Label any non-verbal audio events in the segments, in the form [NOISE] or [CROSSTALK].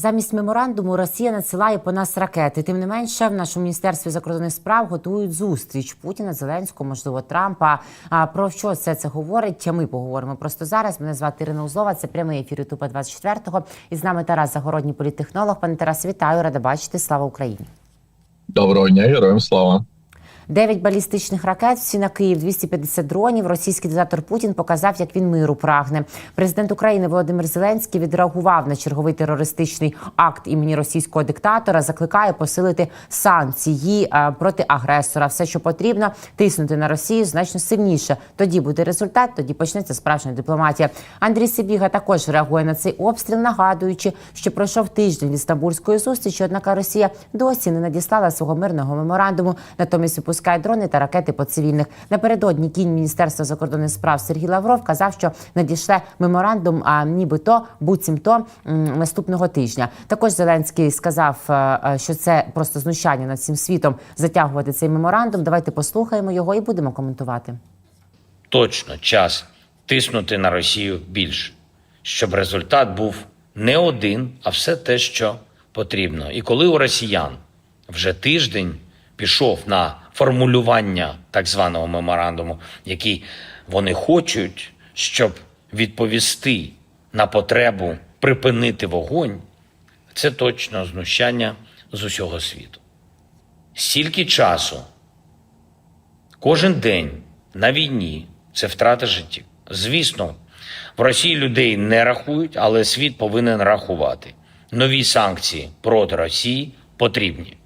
Замість меморандуму Росія надсилає по нас ракети. Тим не менше, в нашому міністерстві закордонних справ готують зустріч Путіна, Зеленського, можливо, Трампа. А про що все це говорить? Ми поговоримо просто зараз. Мене звати Ірина Узлова. Це прямий ефір Ютуба 24-го. І з нами Тарас Загородній політтехнолог. Пане Тарас, вітаю, рада бачити. Слава Україні. Доброго дня, героям слава. Дев'ять балістичних ракет, всі на Київ, 250 дронів. Російський диктатор Путін показав, як він миру прагне. Президент України Володимир Зеленський відреагував на черговий терористичний акт імені російського диктатора. Закликає посилити санкції е, проти агресора. Все, що потрібно, тиснути на Росію значно сильніше. Тоді буде результат, тоді почнеться справжня дипломатія. Андрій Сибіга також реагує на цей обстріл, нагадуючи, що пройшов тиждень від стамбульської зустрічі. Однак Росія досі не надіслала свого мирного меморандуму. Натомість випускає дрони та ракети по цивільних. Напередодні кінь міністерства закордонних справ Сергій Лавров казав, що надішле меморандум, а нібито буцімто наступного тижня. Також Зеленський сказав, е, е, що це просто знущання над всім світом затягувати цей меморандум. Давайте послухаємо його і будемо коментувати. точно час тиснути на Росію більше, щоб результат був не один, а все те, що потрібно. І коли у росіян вже тиждень пішов на формулювання так званого меморандуму, який вони хочуть, щоб відповісти на потребу припинити вогонь, це точно знущання з усього світу. Стільки часу Кожен день на війні це втрата життів. Звісно, в Росії людей не рахують, але світ повинен рахувати. Нові санкції проти Росії потрібні.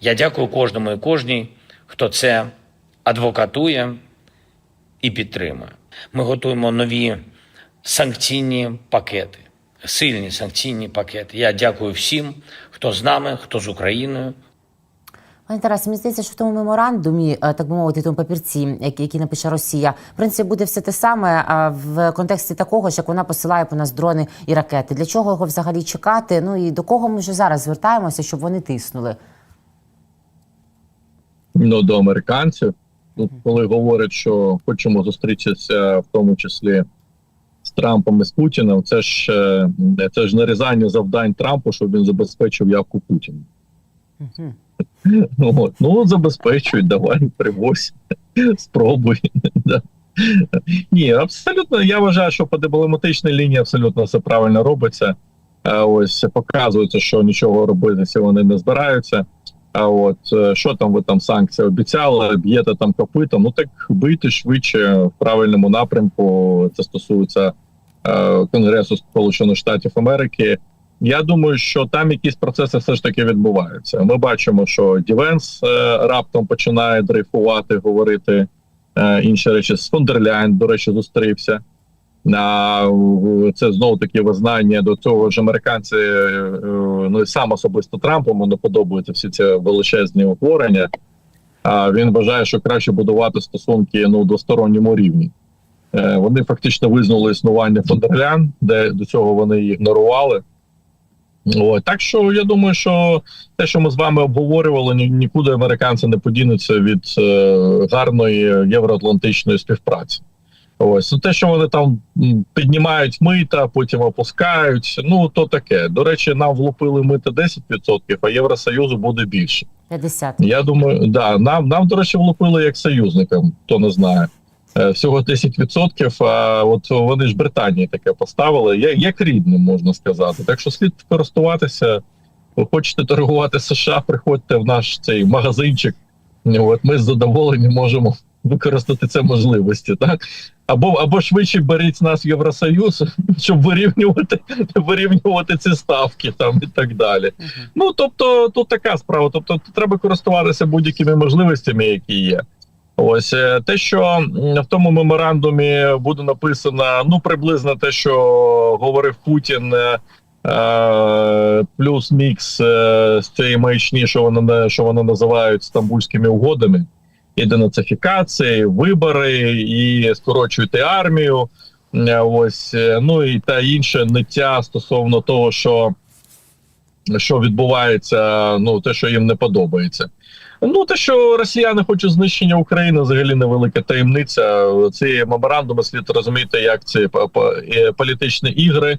Я дякую кожному і кожній, хто це адвокатує і підтримує. Ми готуємо нові санкційні пакети, сильні санкційні пакети. Я дякую всім, хто з нами, хто з Україною, Пане Тарас, мені здається, що в тому меморандумі, е, так би мовити, тому папірці, який напише Росія, в принципі, буде все те саме в контексті такого, як вона посилає по нас дрони і ракети. Для чого його взагалі чекати? Ну і до кого ми вже зараз звертаємося, щоб вони тиснули? Ну, до американців. Тут, коли говорять, що хочемо зустрітися в тому числі з Трампом і з Путіним, це ж е, це ж нарізання завдань Трампу, щоб він забезпечив явку Путіну. Угу. [LAUGHS] Ну, от. ну забезпечують, давай, привозь, [LAUGHS] спробуй. [LAUGHS] Да. Ні, абсолютно. Я вважаю, що по дипломатичній лінії абсолютно все правильно робиться. Ось показується, що нічого робити вони не збираються. А от е, що там ви там санкції обіцяли, б'єте там копитом, ну так бийте швидше в правильному напрямку. Це стосується е, Конгресу Сполучених Штатів Америки. Я думаю, що там якісь процеси все ж таки відбуваються. Ми бачимо, що Дівенс е, раптом починає дрейфувати, говорити е, інші речі. З Фондерляйн, до речі, зустрівся. А, це знову таки визнання до цього ж американці, е, е, ну і сам особисто Трампу не подобаються всі ці величезні утворення. А він вважає, що краще будувати стосунки ну двосторонньому рівні. Е, Вони фактично визнали існування Фондерлян, де до цього вони ігнорували. Ой, так що я думаю, що те, що ми з вами обговорювали, ні- нікуди американці не подінуться від е, гарної євроатлантичної співпраці. Ось ну, те, що вони там піднімають мита, потім опускають. Ну то таке. До речі, нам влупили мита 10%, а Євросоюзу буде більше. 50. Я думаю, да, нам, нам, до речі, влупили як союзникам, хто не знає. Е, Всього 10%, а от вони ж Британії таке поставили, як рідним, можна сказати. Так що слід користуватися. Ви хочете торгувати США, приходьте в наш цей магазинчик. От ми з задоволенням можемо використати це можливості, так? Або або швидше беріть нас в Євросоюз, [LAUGHS] щоб вирівнювати, вирівнювати ці ставки там і так далі. Ну тобто, тут така справа. Тобто, треба користуватися будь-якими можливостями, які є. Ось е, те, що в тому меморандумі буде написано, ну приблизно те, що говорив Путін, е, е, плюс мікс з цієї маячні, що вони що вони називають стамбульськими угодами, і денацифікації, вибори, і скорочуйте армію. Е, Ось е, ну і та інше ниття стосовно того, що що відбувається, ну те, що їм не подобається. Ну те, що росіяни хочуть знищення України, взагалі невелика таємниця. Ці меморандуми слід розуміти, як ці по- по- політичні ігри.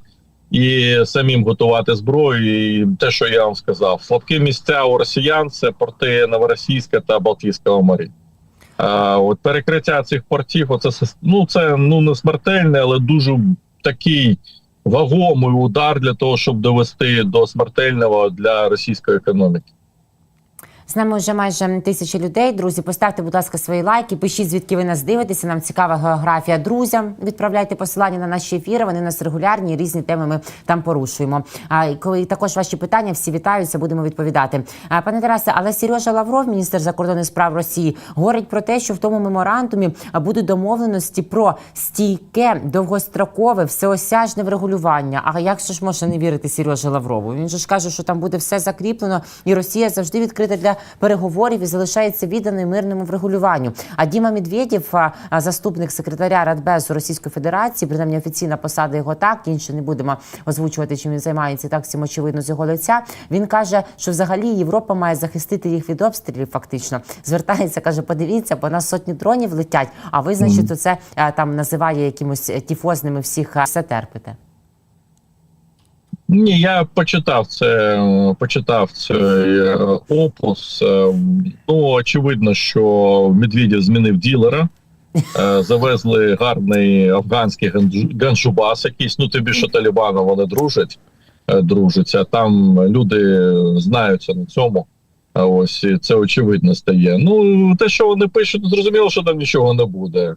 і самим готувати зброю. І те, що я вам сказав, слабкі місця у росіян це порти Новоросійська та Балтійського моря. От перекриття цих портів, оце ну це ну не смертельне, але дуже такий вагомий удар для того, щоб довести до смертельного для російської економіки. З нами вже майже тисяча людей. Друзі, поставте, будь ласка, свої лайки. Пишіть, звідки ви нас дивитеся. Нам цікава географія друзям. Відправляйте посилання на наші ефіри. Вони у нас регулярні, різні теми ми там порушуємо. А коли також ваші питання всі вітаються, будемо відповідати. А, пане Тарасе, але Сережа Лавров, міністр закордонних справ Росії, говорить про те, що в тому меморандумі будуть домовленості про стійке, довгострокове, всеосяжне врегулювання. А як ж можна не вірити Сережі Лаврову? Він же ж каже, що там буде все закріплено, і Росія завжди відкрита для переговорів і залишається відданою мирному врегулюванню. А Діма Медведєв, заступник секретаря Радбезу Російської Федерації, принаймні офіційна посада його так. Інше не будемо озвучувати, чим він займається. Так всім очевидно з його лиця. Він каже, що взагалі Європа має захистити їх від обстрілів. Фактично звертається, каже: подивіться, бо нас сотні дронів летять. А ви, значить, це там називає якимось е, тіфозними всіх все терпите. Ні, я почитав це, почитав цей е, опус. Е, Ну, очевидно, що Медведєв змінив ділера. Е, Завезли гарний афганський ганджу- ганджубас якийсь. Ну, тобі що Талібану вони дружать, дружаться. Там люди знаються на цьому. А ось і це очевидно стає. Ну, те, що вони пишуть, зрозуміло, що там нічого не буде.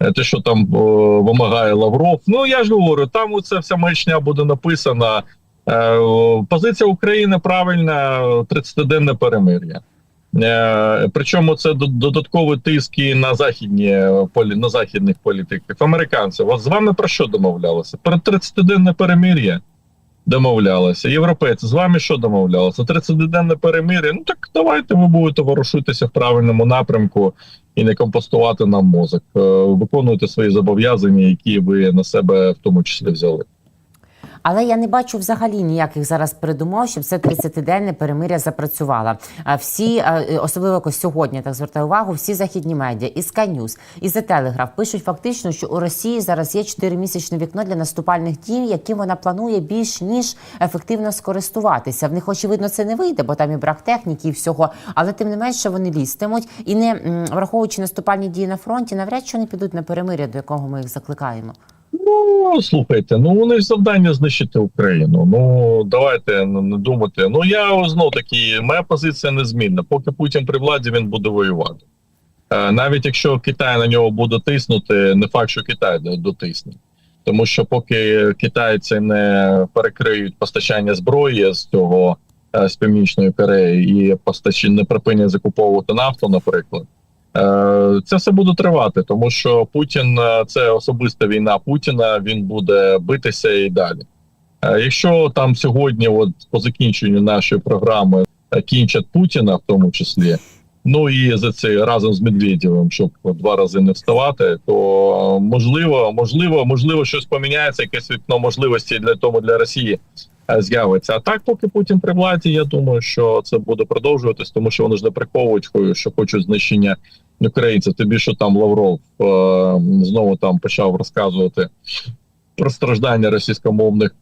Е, Те, що там о, вимагає Лавров. Ну я ж говорю, там оця вся маячня буде написана. Е, Позиція України правильна, 30-денне перемир'я. Е, Причому це до- додаткові тиски на західні е, полі на західних політиків. Американців. З вами про що домовлялися? Про 30-денне перемир'я домовлялися. Європейці з вами що домовлялися? 30-денне перемир'я. Ну так давайте ви будете ворушитися в правильному напрямку і не компостувати нам мозок. Е, Виконуйте свої зобов'язання, які ви на себе в тому числі взяли. Але я не бачу взагалі ніяких зараз передумов, щоб це 30-денне перемиря запрацювало. А всі, е, особливо якось сьогодні, так звертаю увагу, всі західні медіа, і Sky News, і The Telegraph пишуть фактично, що у Росії зараз є 4-місячне вікно для наступальних дій, яким вона планує більш ніж ефективно скористуватися. В них очевидно це не вийде, бо там і брак техніки, і всього. Але тим не менше вони лізтимуть і не враховуючи наступальні дії на фронті, навряд чи вони підуть на перемиря, до якого ми їх закликаємо. Ну слухайте, ну вони ж завдання знищити Україну. Ну давайте не думати. Ну я знов таки, моя позиція незмінна. Поки Путін при владі він буде воювати. Е, навіть якщо Китай на нього буде тиснути, не факт, що Китай дотисне. Тому що поки китайці не перекриють постачання зброї з цього е, з північної Кореї і постач... не припинять закуповувати нафту, наприклад. Е, Це все буде тривати, тому що Путін е, це особиста війна Путіна. Він буде битися і далі. Е, Якщо там сьогодні, от по закінченню нашої програми, кінчать Путіна, в тому числі, ну і за це разом з Медведєвим, щоб два рази не вставати, то можливо, можливо, можливо, щось поміняється, якесь вікно можливості для того для Росії з'явиться. А так, поки Путін при владі, я думаю, що це буде продовжуватись, тому що вони ж не приховують, що хочуть знищення українців. Тобі що там Лавров е, знову там почав розказувати про страждання російськомовних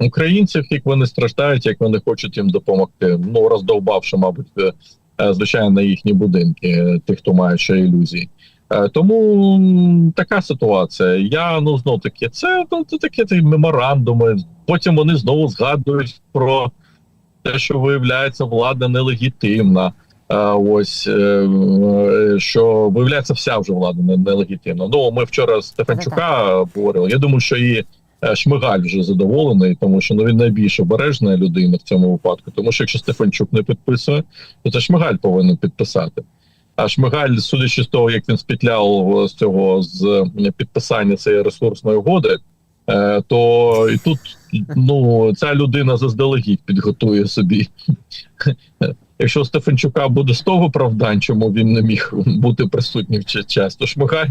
українців, як вони страждають, як вони хочуть їм допомогти. Ну роздовбавши, мабуть, е, е, звичайно, їхні будинки, е, тих, хто має ще ілюзії. Е, Тому така ситуація. Я ну знов таки, це, ну, це такі меморандуми. Потім вони знову згадують про те, що виявляється влада нелегітимна. Е, Ось е, що виявляється, вся вже влада не- нелегітимна. Ну ми вчора Стефанчука говорили. Я думаю, що і Шмигаль вже задоволений, тому що ну він найбільш обережна людина в цьому випадку. Тому що якщо Стефанчук не підписує, то це Шмигаль повинен підписати. Шмигаль, судячи з того, як він спітляв з цього з е, підписання цієї ресурсної угоди, е, то і тут ну ця людина заздалегідь підготує собі. [LAUGHS] Якщо Стефанчука буде 100 виправдань, чому він не міг бути присутній в то Шмигаль,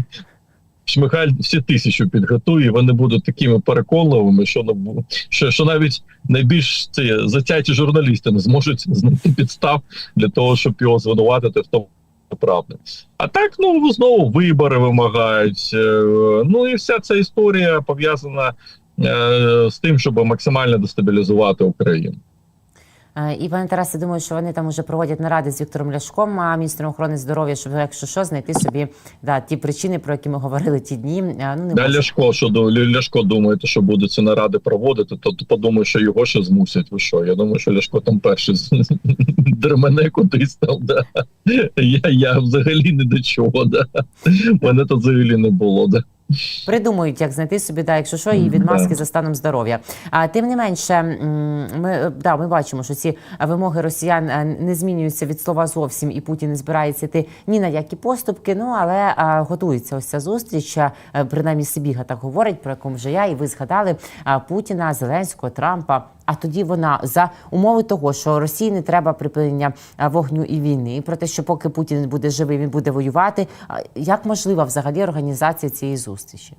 Шмигаль всі тисячу підготує, і вони будуть такими переконливими, що, що, що навіть найбільш ці затяті журналісти не зможуть знайти підстав для того, щоб його звинуватити в тому. Що А так, ну знову вибори вимагають. е, Ну і вся ця історія пов'язана е, з тим, щоб максимально дестабілізувати Україну. Е, І пане Тарасе, думаю, що вони там уже проводять наради з Віктором Ляшком, а міністром охорони здоров'я, щоб якщо що, знайти собі да, ті причини, про які ми говорили ті дні. Е, Ну не Да. Ляшко, що Ляшко думаєте, що буде ці наради проводити, то, подумаю, що його ще змусять. Ви що? Я думаю, що Ляшко там перший [LAUGHS] дермене кудись там. Да. Я, я взагалі не до чого. Да. Мене то взагалі не було. Да. Придумують, як знайти собі, да, якщо що, і відмазки за станом здоров'я. А тим не менше, ми е, да, ми бачимо, що ці вимоги росіян е, не змінюються від слова зовсім, і Путін не збирається йти ні на які поступки. Ну але а, готується ось ця зустріч. а, е, Принаймні Сибіга так говорить, про яку вже я і ви згадали а, Путіна, Зеленського, Трампа. А тоді вона за умови того, що Росії не треба припинення вогню і війни, і про те, що поки Путін буде живий, він буде воювати. Як можлива взагалі організація цієї зустрічі?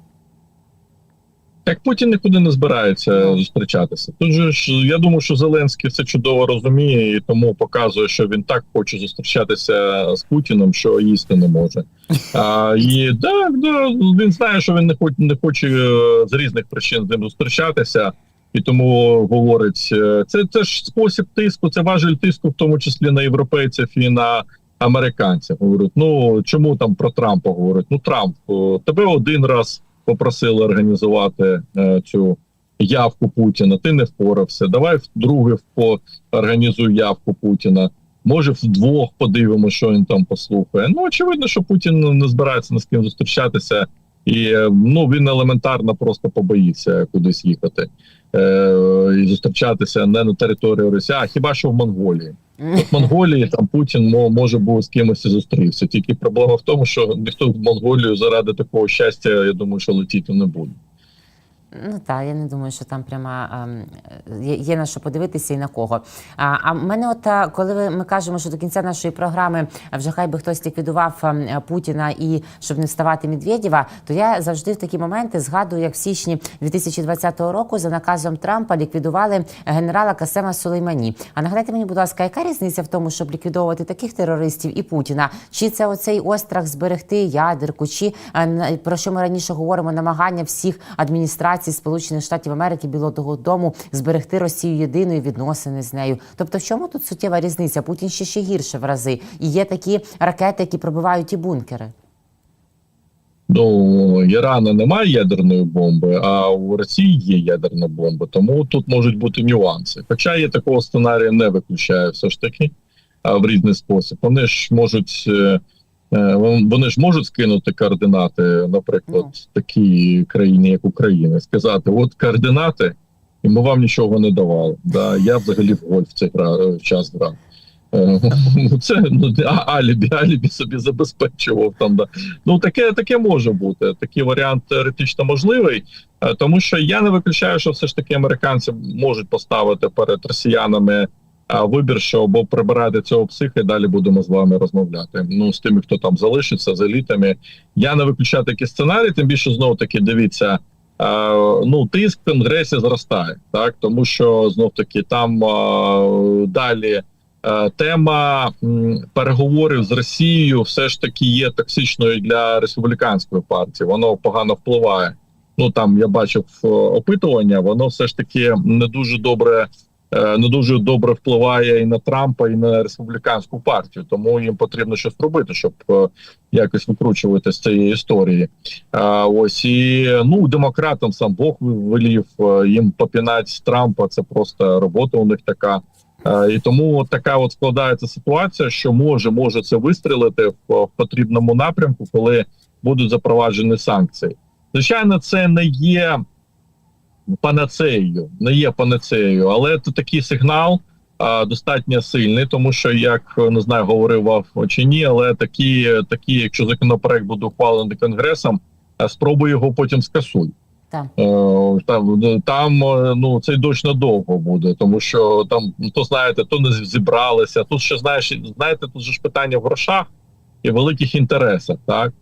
Так Путін нікуди не збирається Ну. зустрічатися. Тут же ж я думаю, що Зеленський це чудово розуміє і тому показує, що він так хоче зустрічатися з Путіним, що їсти не може. А, і так, да, він знає, що він не хоче не хоче е, з різних причин з ним зустрічатися. І тому говорить, е, це, це ж спосіб тиску, це важель тиску, в тому числі на європейців і на американців. Говорять, ну чому там про Трампа говорять? Ну Трамп, тебе один раз попросили організувати е, цю явку Путіна. Ти не впорався. Давай вдруге організуй явку Путіна. Може, вдвох подивимося, що він там послухає. Ну очевидно, що Путін не збирається ні з ким зустрічатися, і е, ну він елементарно просто побоїться кудись їхати е, і зустрічатися не на території Росії, а хіба що в Монголії. От в Монголії там Путін може був з кимось і зустрівся. Тільки проблема в тому, що ніхто в Монголію заради такого щастя, я думаю, що летіти не буде. Ну так, я не думаю, що там прямо ем, є, є на що подивитися і на кого. А, а мене, от коли ми кажемо, що до кінця нашої програми вже хай би хтось ліквідував ем, Путіна і щоб не вставати Медведєва, то я завжди в такі моменти згадую, як в січні 2020 року за наказом Трампа ліквідували генерала Касема Сулеймані. А нагадайте мені, будь ласка, яка різниця в тому, щоб ліквідовувати таких терористів і Путіна? Чи це оцей острах зберегти ядерку? Чи про що ми раніше говоримо, намагання всіх адміністрацій Сполучених Штатів Америки Білого Дому зберегти Росію єдиною відносини з нею? Тобто, в чому тут суттєва різниця? Путін ще ще гірше в рази, і є такі ракети, які пробивають і бункери. Ну, Ірана немає ядерної бомби, а у Росії є ядерна бомба, тому тут можуть бути нюанси. Хоча я такого сценарію не виключаю, все ж таки в різний спосіб. Вони ж можуть. Е, е, Вони ж можуть скинути координати, наприклад, Ну. такій країні, як Україна, сказати: от координати, і ми вам нічого не давали. Да, я взагалі в гольф цей гра час грав. Е, ну, Це ну, алібі, алібі собі забезпечував там. Да. Ну таке таке може бути. Такий варіант теоретично можливий, е, тому що я не виключаю, що все ж таки американці можуть поставити перед росіянами е, вибір, що або прибирати цього психа, і далі будемо з вами розмовляти. Ну з тими, хто там залишиться з елітами. Я не виключаю такі сценарії, тим більше знову таки дивіться. Ну, тиск конгресі зростає, так тому що знов таки там далі Тема переговорів з Росією все ж таки є токсичною для республіканської партії. Воно погано впливає. Ну там я бачив е, опитування, воно все ж таки не дуже добре, не дуже добре впливає і на Трампа, і на республіканську партію. Тому їм потрібно щось робити, щоб е, якось викручувати з цієї історії. А, ось і ну демократам сам Бог велів е, їм попінати Трампа. Це просто робота у них така. Е, І тому така от складається ситуація, що може може це вистрілити в потрібному напрямку, коли будуть запроваджені санкції. Звичайно, це не є панацеєю, не є панацеєю, але це такий сигнал а, достатньо сильний, тому що як не знаю, говорив вам чи ні, але такі, такі, якщо законопроект буде ухвалений конгресом, а спробуй його потім скасуй. Так. Е, Там, там е, ну цей дощ надовго буде, тому що там ну, то знаєте, то не зібралися. Тут ще знаєш, знаєте, тут же ж питання в грошах і великих інтересах, так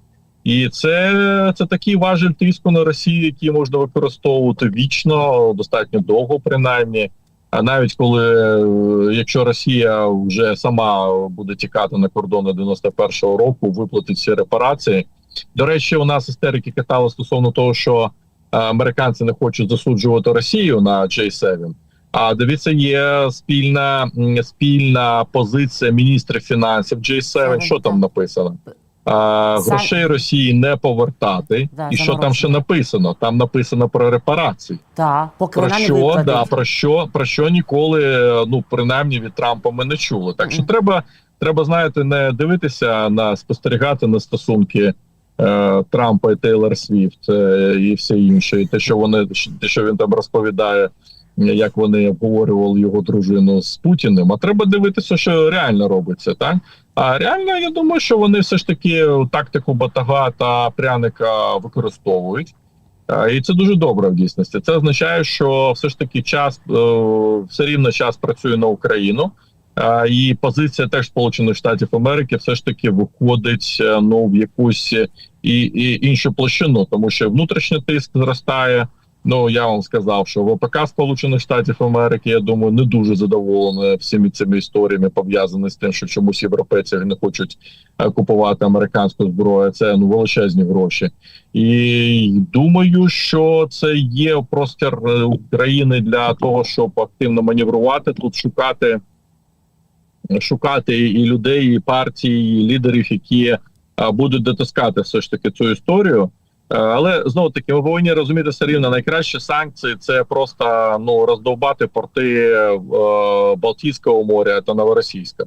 і це, це такий важель тиску на Росію, який можна використовувати вічно, достатньо довго, принаймні. А навіть коли е, якщо Росія вже сама буде тікати на кордони 91-го року, виплатить ці репарації. До речі, у нас істерики катали стосовно того, що американці не хочуть засуджувати Росію на J7. А дивіться, є спільна спільна позиція міністрів фінансів J7. Що там написано? А, За- грошей Росії не повертати. Да, І що там ще написано? Там написано про репарації. Так, поки Про не що викладе. да про що про що ніколи ну принаймні від Трампа ми не чули. Так що Мгм. треба, треба знаєте, не дивитися на спостерігати на стосунки е, Трампа і Тейлор Свіфт е, і все інше, і те, що вони те, що він там розповідає, як вони обговорювали його дружину з Путіним. А треба дивитися, що реально робиться, так. А реально, я думаю, що вони все ж таки тактику батага та пряника використовують. І це дуже добре в дійсності. Це означає, що все ж таки час е, все рівно час працює на Україну. І позиція теж Сполучених Штатів Америки все ж таки виходить е, ну в якусь і, і іншу площину, тому що внутрішній тиск зростає. Ну я вам сказав, що ВПК Сполучених Штатів Америки, я думаю, не дуже задоволені всіми цими історіями пов'язані з тим, що чомусь європейці не хочуть е, купувати американську зброю. Це ну величезні гроші. І думаю, що це є простір е, України для того, щоб активно маневрувати тут, шукати, шукати і людей, і партії, і лідерів, які е, будуть дотискати все ж таки цю історію. Е, Але знову таки ми повинні розуміти все рівно найкращі санкції це просто ну роздовбати порти е, Балтійського моря та Новоросійська.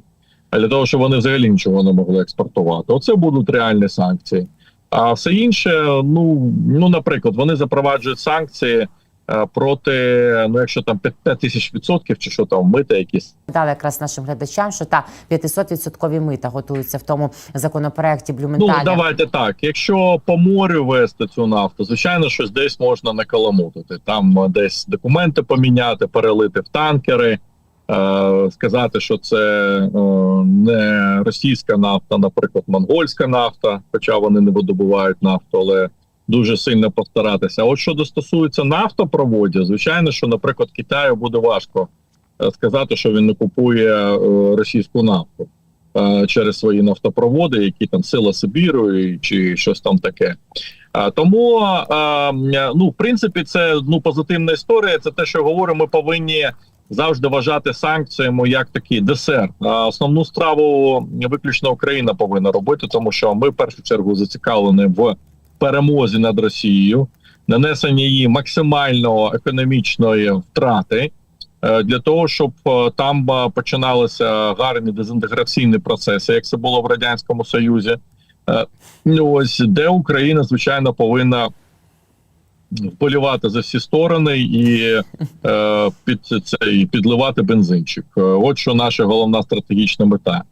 А для того, щоб вони взагалі нічого не могли експортувати. Оце будуть реальні санкції. А все інше, ну ну, наприклад, вони запроваджують санкції проти, ну якщо там 5 тисяч відсотків, чи що там мита якісь. Дали якраз нашим глядачам, що та 500% мита готуються в тому законопроекті Ну давайте так. Якщо по морю вести цю нафту, звичайно, щось десь можна накаламутити. Там е, десь документи поміняти, перелити в танкери. Е, сказати, що це е, не російська нафта, наприклад, монгольська нафта, хоча вони не видобувають нафту, але дуже сильно постаратися. От що стосується нафтопроводів, звичайно, що, наприклад, Китаю буде важко е, сказати, що він не купує е, російську нафту е, через свої нафтопроводи, які там сила Сибіру чи щось там таке. Тому ну, в принципі, це ну позитивна історія. Це те, що говорю, ми повинні завжди вважати санкціями як такий десерт. А основну страву виключно Україна повинна робити, тому що ми в першу чергу зацікавлені в перемозі над Росією, нанесенні її максимально економічної втрати. е, Для того щоб е, там е, починалися гарні дезінтеграційні процеси, як це було в радянському союзі, ну, ось де Україна звичайно повинна вболівати за всі сторони і е, під це і підливати бензинчик. От що наша головна стратегічна мета.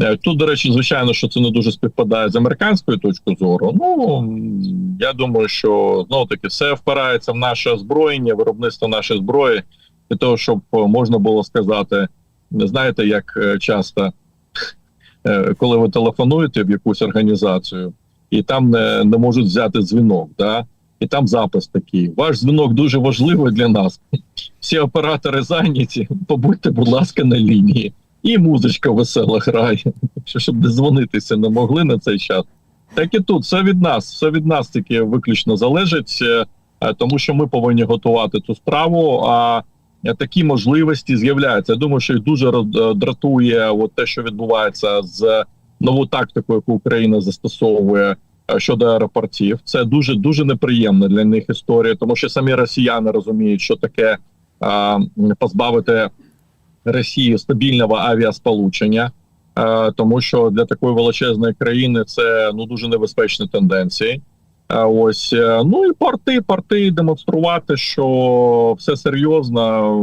Е, Тут, до речі, звичайно, що це не дуже співпадає з американською точкою зору. Ну я думаю, що знову таки все впирається в наше озброєння, виробництво нашої зброї, для того, щоб е, можна було сказати, не знаєте, як е, часто, коли ви телефонуєте в якусь організацію, і там не, не можуть взяти дзвінок, да? і там запис такий. Ваш дзвінок дуже важливий для нас. Всі оператори зайняті. Побудьте, будь ласка, на лінії. І музичка весела грає, що щоб дозвонитися не могли на цей час. Так і тут все від нас, все від нас тільки виключно залежить, е, е, тому що ми повинні готувати цю справу. А е, такі можливості з'являються. Я думаю, що їх дуже дратує от те, що відбувається з нову тактику, яку Україна застосовує щодо аеропортів. Це дуже дуже неприємна для них історія, тому що самі росіяни розуміють, що таке позбавити Росію стабільного авіасполучення, е, тому що для такої величезної країни це ну дуже небезпечні тенденції. А ось е, ну і порти, порти демонструвати, що все серйозно.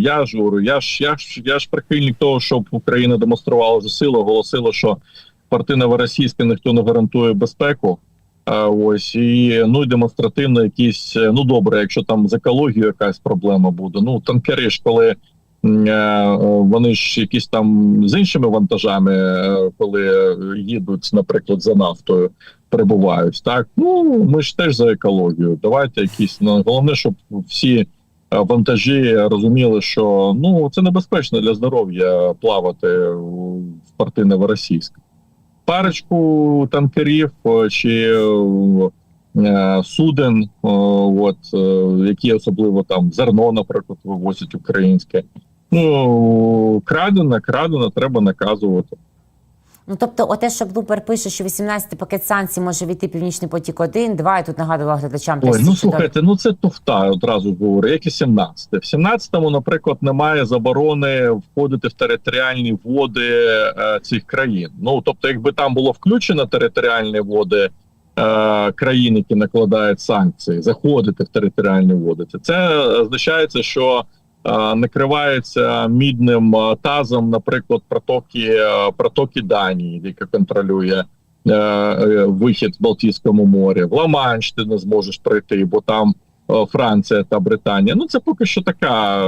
Я ж говорю, я ж я ж я ж прихильник того, щоб Україна демонструвала вже силу, оголосила, що порти новоросійські ніхто не гарантує безпеку. Ось і ну і демонстративно якісь е, ну добре, якщо там з екологією якась проблема буде. Ну танкери ж коли е, е, вони ж якісь там з іншими вантажами, е, коли їдуть, наприклад, за нафтою, прибувають. Так ну ми ж теж за екологію. Давайте якісь ну, головне, щоб всі е, вантажі розуміли, що ну це небезпечно для здоров'я плавати в порти Новоросійська. Парочку танкерів е, чи е, е, суден, от, е, які особливо там зерно, наприклад, вивозять українське. Ну, крадене, крадене, треба наказувати. Ну тобто, оте, що Блупер пише, що 18-й пакет санкцій може війти Північний потік 1, 2, і тут нагадувала глядачам. Ой, ну слухайте, ну це туфта, одразу говорю, як і 17. В 17-му, наприклад, немає заборони входити в територіальні води е, цих країн. Ну тобто, якби там було включено територіальні води е, країн, які накладають санкції, заходити в територіальні води, це, це означається, що е, накривається мідним е, тазом, наприклад, протоки, е, протоки Данії, яка контролює вихід в Балтійському морі, в Ла-Манш ти не зможеш пройти, бо там Франція та Британія. Ну це поки що така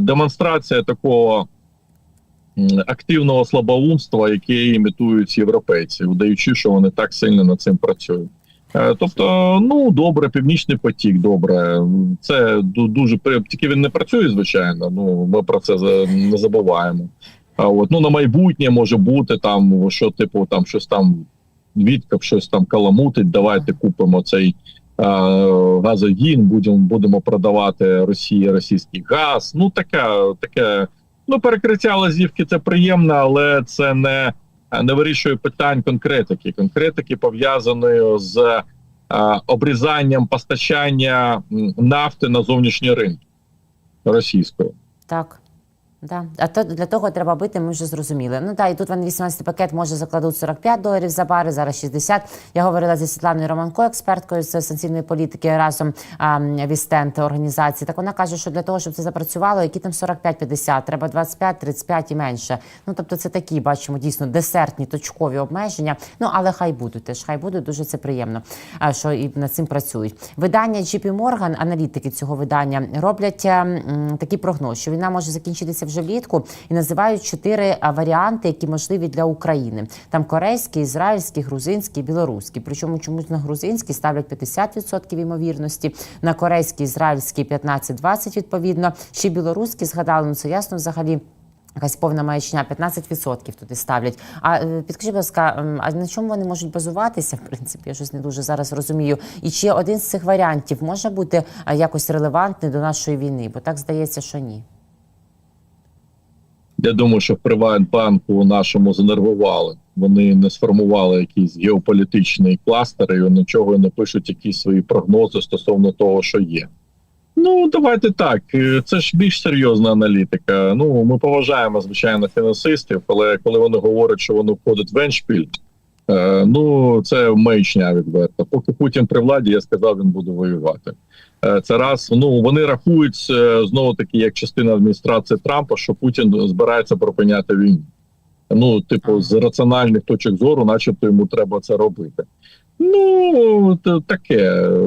демонстрація такого активного слабоумства, яке імітують європейці, вдаючи, що вони так сильно над цим працюють. Е, Тобто, ну добре, північний потік, добре. Це дуже тільки він не працює, звичайно. Ну ми про це не забуваємо. А от ну на майбутнє може бути там, що типу там щось там відкап, щось там каламутить. Давайте купимо цей е, газогін, будемо будемо продавати Росії російський газ. Ну таке, таке. Ну перекриття лазівки це приємно, але це не, не вирішує питань конкретики. Конкретики пов'язаної з е, обрізанням постачання нафти на зовнішні ринки російської. Так. Да. А то для того треба бити, ми вже зрозуміли. Ну так, і тут вони 18 пакет може закладуть 45 доларів за бари, зараз 60. Я говорила зі Світланою Романко, експерткою з санкційної політики разом а, Вістент організації. Так вона каже, що для того, щоб це запрацювало, які там 45-50, треба 25-35 і менше. Ну тобто, це такі бачимо дійсно десертні точкові обмеження. Ну але хай будуть теж, хай будуть дуже це приємно, а, що і над цим працюють. Видання JP Morgan, аналітики цього видання, роблять м, такий прогноз, що війна може закінчитися вже влітку і називають чотири варіанти, які можливі для України. Там корейський, ізраїльський, грузинський, білоруський. Причому чомусь на грузинський ставлять 50% ймовірності, на корейський, ізраїльський 15-20% відповідно. Ще білоруський згадали, ну це ясно взагалі. Якась повна маячня, 15% туди ставлять. А е, підкажіть, будь ласка, а на чому вони можуть базуватися? В принципі, я щось не дуже зараз розумію. І чи один з цих варіантів може бути якось релевантний до нашої війни? Бо так здається, що ні. Я думаю, що в Приватбанку нашому занервували. Вони не сформували якийсь геополітичний кластер і нічого не пишуть якісь свої прогнози стосовно того, що є. Ну, давайте так. е, Це ж більш серйозна аналітика. Ну, ми поважаємо, звичайно, фінансистів, але коли вони говорять, що вони входять в Еншпіль, ну це маячня відверта. Поки Путін при владі, я сказав, він буде воювати. Е, Це раз. Ну вони рахують е, знову таки як частина адміністрації Трампа, що Путін збирається припиняти війну. Ну, типу, з раціональних точок зору, начебто йому треба це робити. Ну, таке е,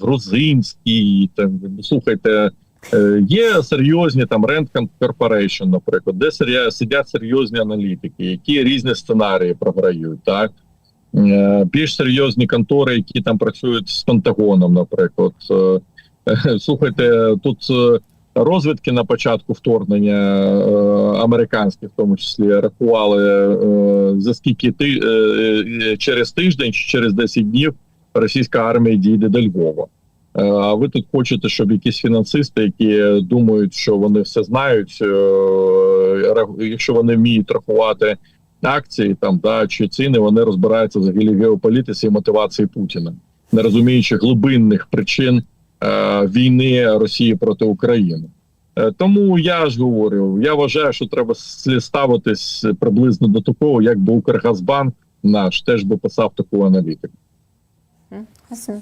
грузинський, там слухайте. Е, Є серйозні там Rent Corporation, наприклад, де сидять серйозні аналітики, які різні сценарії програють, так Е, більш серйозні контори, які там працюють з Пентагоном, наприклад. Е, [LAUGHS] Слухайте, тут розвідки на початку вторгнення американські, в тому числі, рахували за скільки ти через тиждень чи через 10 днів російська армія дійде до Львова. Е, А ви тут хочете, щоб якісь фінансисти, які думають, що вони все знають, е, якщо вони вміють рахувати акції там да чи ціни, вони розбираються взагалі в геополітиці і мотивації Путіна, не розуміючи глибинних причин е, війни Росії проти України. Е, Тому я ж говорю, я вважаю, що треба ставитись приблизно до такого, як би Укргазбанк наш теж би писав таку аналітику.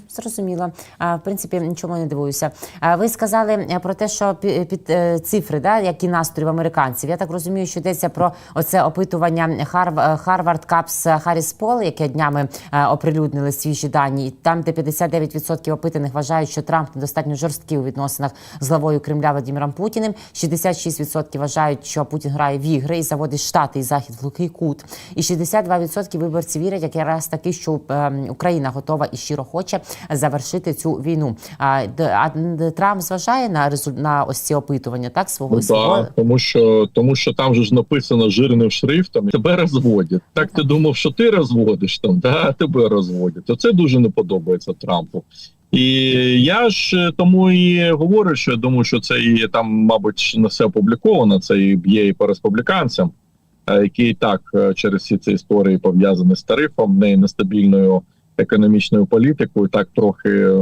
Зрозуміло. А, в принципі, нічому не дивуюся. А, ви сказали е, про те, що пі- під е, цифри, да, які настрої в американців. Я так розумію, що йдеться про оце опитування Харв, Харвард Капс Харріс Пол, яке днями е, оприлюднили свіжі дані. Там, де 59% опитаних вважають, що Трамп недостатньо жорсткий у відносинах з главою Кремля Владимиром Путіним. 66% вважають, що Путін грає в ігри і заводить штати і захід в глухий кут. І 62% виборців вірять, як якраз таки, що е, Україна готова і щиро хоче завершити цю війну. А, а Трамп зважає на на ось ці опитування, так свого Ну, свого да, тому що тому що там же ж написано жирним шрифтом, тебе розводять. Так ти думав, що ти розводиш там, да, тебе розводять. Оце дуже не подобається Трампу. І я ж е, тому і говорю, що я думаю, що це і там, мабуть, не все опубліковано. Це і б'є і по республіканцям, е, які і так е, через всі ці історії пов'язані з тарифом, не нестабільною економічною політикою, так трохи е,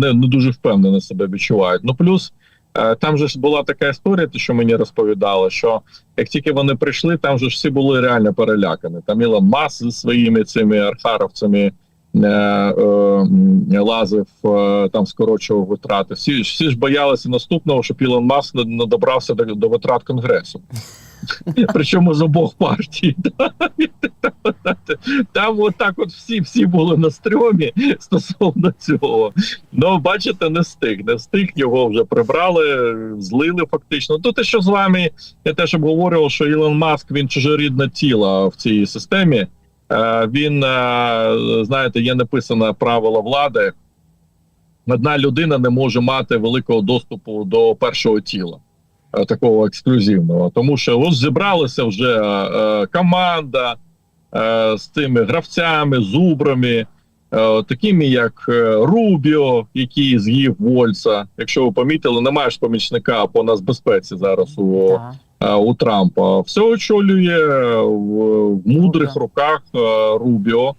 не, не дуже впевнено себе відчувають. Ну плюс. Е, Там же ж була така історія, те, що мені розповідали, що як тільки вони прийшли, там же ж всі були реально перелякані. Там Ілон Маск зі своїми цими архаровцями е, лазив, там скорочував витрати. Всі, всі ж боялися наступного, щоб Ілон Маск не, не добрався до, до витрат конгресу. Причому з обох партій. Там отак от всі всі були на стрьомі стосовно цього. Ну, бачите, не встиг. Не встиг, його вже прибрали, злили фактично. То те, що з вами, я теж обговорював, що Ілон Маск він чужорідне тіло в цій системі. Е, Він, е, знаєте, є написане правило влади. Одна людина не може мати великого доступу до першого тіла такого ексклюзивного, тому що ось зібралася вже е, команда е, з цими гравцями, зубрами, е, такими як е, Рубіо, який з'їв Вольца. Якщо ви помітили, немає ж помічника по нацбезпеці зараз у, е, у Трампа. Все очолює в, в мудрих руках е, Рубіо.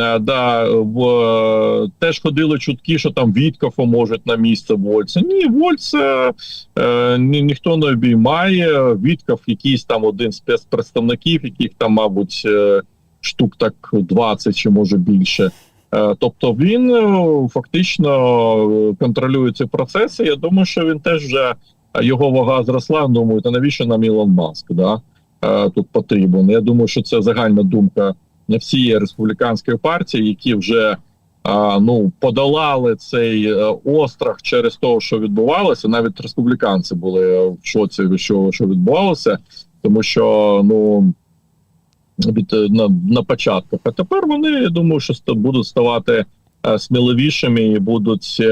Е, Да, в, е, теж ходили чутки, що там Віткафа можуть на місце Вольца. Ні, Вольца е, ні, ніхто не обіймає. Віткаф якийсь там один з спецпредставників, яких там, мабуть, е, штук так 20 чи може більше. Тобто він фактично контролює ці процеси. Я думаю, що він теж вже його вага зросла. Думаю, та навіщо нам Ілон Маск да? тут потрібен. Я думаю, що це загальна думка всієї республіканської партії, які вже ну подолали цей е, острах через те, що відбувалося. Навіть республіканці були в шоці, що, що відбувалося, тому що ну від е, на, на початках. А тепер вони я думаю, що будуть ставати е, сміливішими і будуть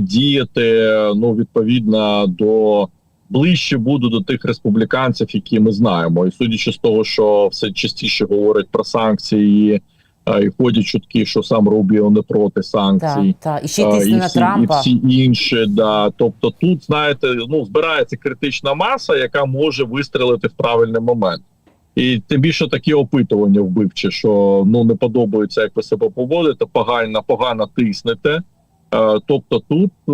діяти ну відповідно до ближче буду до тих республіканців, які ми знаємо, і судячи з того, що все частіше говорять про санкції, е, і ходять чутки, що сам Рубіо не проти санкцій. Так, так. І ще й і на всі, Трампа. і всі інші, да. Тобто тут, знаєте, ну збирається критична маса, яка може вистрелити в правильний момент. І тим більше такі опитування вбивчі, що ну не подобається, як ви себе поводите, погано, погано тиснете. Е, тобто тут е,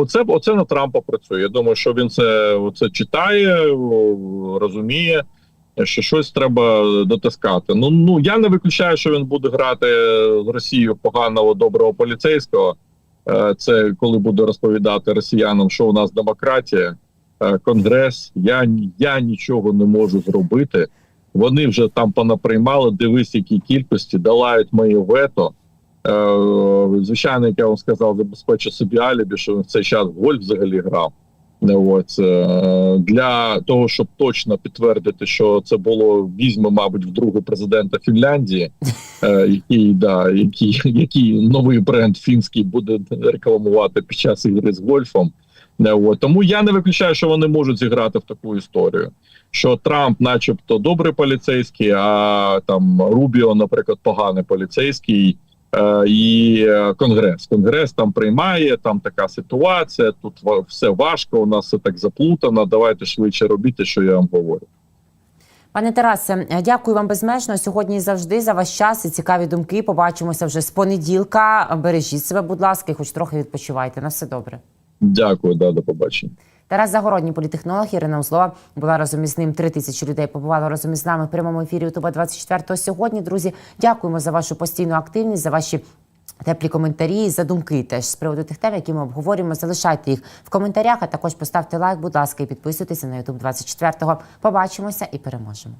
оце, оце на Трампа працює. Я думаю, що він це, це читає, розуміє, що щось треба дотискати. Ну ну я не виключаю, що він буде грати з Росією поганого доброго поліцейського. Е, Це коли буде розповідати росіянам, що у нас демократія, конгрес. Я я нічого не можу зробити. Вони вже там понаприймали. Дивись, які кількості долають моє вето. Е, Звичайно, як я вам сказав, забезпечу собі алібі, що він в цей час гольф взагалі грав. Е, От, е, для того, щоб точно підтвердити, що це було візьме, мабуть, вдруге президента Фінляндії, [LAUGHS] який да, який, який новий бренд фінський буде рекламувати під час ігри з гольфом. От. Тому я не виключаю, що вони можуть зіграти в таку історію. Що Трамп, начебто, добрий поліцейський, а там Рубіо, наприклад, поганий поліцейський. Е, і е, конгрес. Конгрес там приймає, там така ситуація. Тут все важко, у нас все так заплутано. Давайте швидше робіть, що я вам говорю. Пане Тарасе, дякую вам безмежно сьогодні і завжди за ваш час і цікаві думки. Побачимося вже з понеділка. Бережіть себе, будь ласка, і хоч трохи відпочивайте. На все добре. Дякую, да, до побачення. Тарас Загородній, політехнолог Ірина Узлова була разом із ним. Три тисячі людей побувала разом із нами в прямому ефірі Ютуба 24 сьогодні. Друзі, дякуємо за вашу постійну активність, за ваші. Теплі коментарі за думки теж з приводу тих тем, які ми обговорюємо. Залишайте їх в коментарях, а також поставте лайк, будь ласка, і підписуйтеся на Ютуб 24 Побачимося і переможемо.